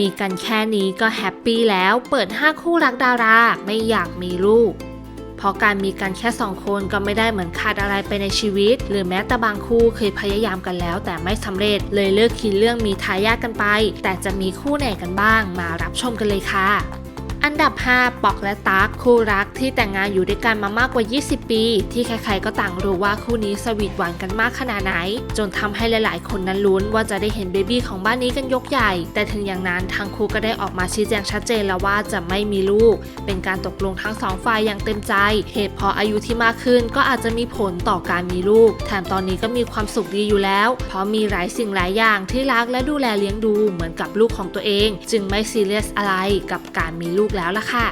มีกันแค่นี้ก็แฮปปี้แล้ว เปิด 5 คู่รักดาราไม่อยากมีลูก เพราะการมีกันแค่สองคนก็ไม่ได้เหมือนขาดอะไรไปในชีวิต หรือแม้แต่บางคู่เคยพยายามกันแล้ว แต่ไม่สำเร็จเลยเลิกคิดเรื่องมีทายาทกันไป แต่จะมีคู่ไหนกันบ้างมารับชมกันเลยค่ะ อันดับ 5 ปอกและตั๊กคู่รักที่แต่งงานอยู่ด้วยกันมามากกว่า 20 ปี ที่ใครๆก็ต่างรู้ว่าคู่นี้สวีทหวานกันมากขนาดไหน จนทำให้หลายๆ คนนั้นลุ้นว่าจะได้เห็นเบบี้ของบ้านนี้กันยกใหญ่ แต่ถึงอย่างนั้นทางคู่ก็ได้ออกมาชี้แจงชัดเจนแล้วว่าจะไม่มีลูก เป็นการตกลงทั้งสองฝ่ายอย่างเต็มใจ เหตุเพราะอายุที่มากขึ้นก็อาจจะมีผลต่อการมีลูก แถมตอนนี้ก็มีความสุขดีอยู่แล้ว เพราะมีหลายสิ่งหลายอย่างที่รักและดูแลเลี้ยงดูเหมือนกับลูกของตัวเอง จึงไม่ซีเรียสอะไรกับการมีลูกแล้วล่ะค่ะ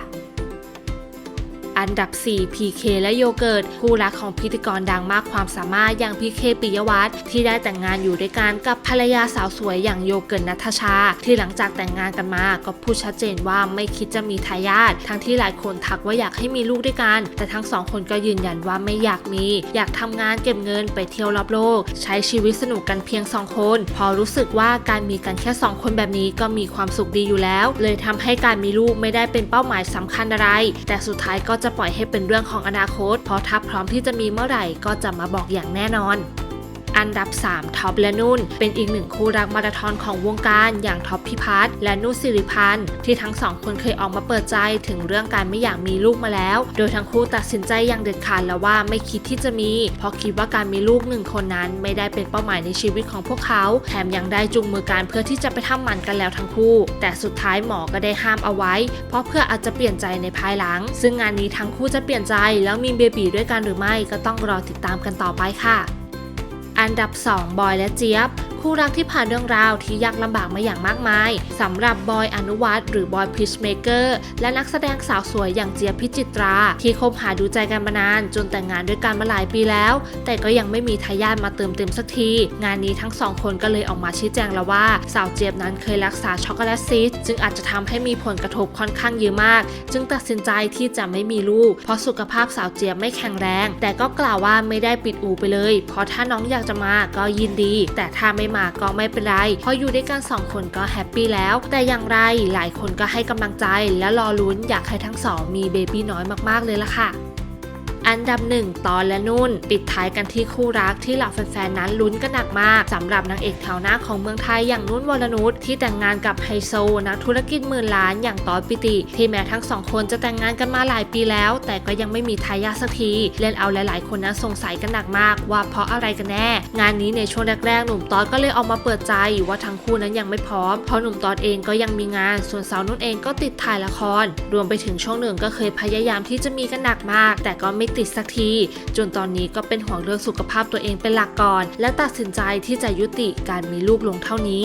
อันดับ 4 PK และโยเกิร์ตคู่รักของพิธีกรดังมากความสามารถอย่างพีเคปิยวัฒน์ที่ได้แต่งงานอยู่ด้วยกันกับภรรยาสาวสวยอย่างโยเกิร์ตนัทชา ที่หลังจากแต่งงานกันมาก็พูดชัดเจนว่าไม่คิดจะมีทายาททั้งที่หลายคนทักว่าอยากให้มีลูกด้วยกัน แต่ทั้งสองคนก็ยืนยันว่าไม่อยากมี อยากทำงานเก็บเงินไปเที่ยวรอบโลก ใช้ชีวิตสนุกกันเพียงสองคน พอรู้สึกว่าการมีกันแค่สองคนแบบนี้ก็มีความสุขดีอยู่แล้ว เลยทำให้การมีลูกไม่ได้เป็นเป้าหมายสำคัญอะไร แต่สุดท้ายก็จะปล่อยให้เป็นเรื่องของอนาคต เพราะถ้าพร้อมที่จะมีเมื่อไหร่ก็จะมาบอกอย่างแน่นอน อันดับ 3 ท็อปและนุ่น เป็นอีกหนึ่งคู่รักมาราธอนของวงการอย่างท็อปพิพัฒน์และนุ่นสิริพันธ์ที่ทั้งสองคนเคยออกมาเปิดใจถึงเรื่องการไม่อยากมีลูกมาแล้ว โดยทั้งคู่ตัดสินใจอย่างเด็ดขาดแล้วว่าไม่คิดที่จะมี เพราะคิดว่าการมีลูกหนึ่งคนนั้น ไม่ได้เป็นเป้าหมายในชีวิตของพวกเขาแถมยังได้จูงมือกันเพื่อที่จะไปทำหมันกันแล้วทั้งคู่ แต่สุดท้ายหมอก็ได้ห้ามเอาไว้ เพราะเพื่ออาจจะเปลี่ยนใจในภายหลัง ซึ่งงานนี้ทั้งคู่จะเปลี่ยนใจแล้วมีเบบีด้วยกันหรือไม่ก็ต้องรอติดตามกันต่อไปค่ะ อันดับ 2 บอยและเจี๊ยบ คู่รักที่ผ่านเรื่องราวที่ยากลำบากมาอย่างมากมายสำหรับบอยอนุวัตรหรือบอยพิชเมเกอร์และนักแสดงสาวสวยอย่างเจียพิจิตรา ที่คบหาดูใจกันมานาน จนแต่งงานด้วยกันมาหลายปีแล้ว แต่ก็ยังไม่มีทายาทมาเติมเต็มสักที งานนี้ทั้งสองคนก็เลยออกมาชี้แจงแล้วว่า สาวเจี๊ยบนั้นเคยรักษาช็อกโกแลตซีสจึงอาจจะทำให้มีผลกระทบค่อนข้างเยอะมาก จึงตัดสินใจที่จะไม่มีลูก เพราะสุขภาพสาวเจี๊ยบไม่แข็งแรง แต่ก็กล่าวว่าไม่ได้ปิดอู่ไปเลย เพราะถ้าน้องอยากจะมาก็ยินดี แต่ถ้าไม่มาก็ไม่เป็นไร เพราะอยู่ด้วยกันสองคนก็แฮปปี้แล้ว แต่อย่างไรหลายคนก็ให้กำลังใจและรอลุ้นอยากให้ทั้งสองมีเบบี้น้อยมากๆเลยล่ะค่ะ อันดับหนึ่งตอนและนุ่น ปิดท้ายกันที่คู่รักที่เหล่าแฟนๆนั้นลุ้นกันหนักมากสำหรับนางเอกแถวหน้าของเมืองไทยอย่างนุ่นวรนุชที่แต่งงานกับไฮโซนักธุรกิจหมื่นล้านอย่างตอนปิติ ที่แม้ทั้งสองคนจะแต่งงานกันมาหลายปีแล้ว แต่ก็ยังไม่มีทายาทสักทีเล่นเอาหลาย ๆ คนนั้นสงสัยกันหนักมาก ว่าเพราะอะไรกันแน่ งานนี้ในช่วงแรกๆหนุ่มตอนก็เลยออกมาเปิดใจว่าทั้งคู่นั้นยังไม่พร้อมเพราะหนุ่มตอนเองก็ยังมีงาน ส่วนสาวนุ่นเองก็ติดถ่ายละคร รวมไปถึงช่วงหนึ่งก็เคยพยายามที่จะมีกันหนักมาก แต่ก็ไม่ติดสักที จนตอนนี้ก็เป็นห่วงเรื่องสุขภาพตัวเองเป็นหลักก่อน และตัดสินใจที่จะยุติการมีลูกลงเท่านี้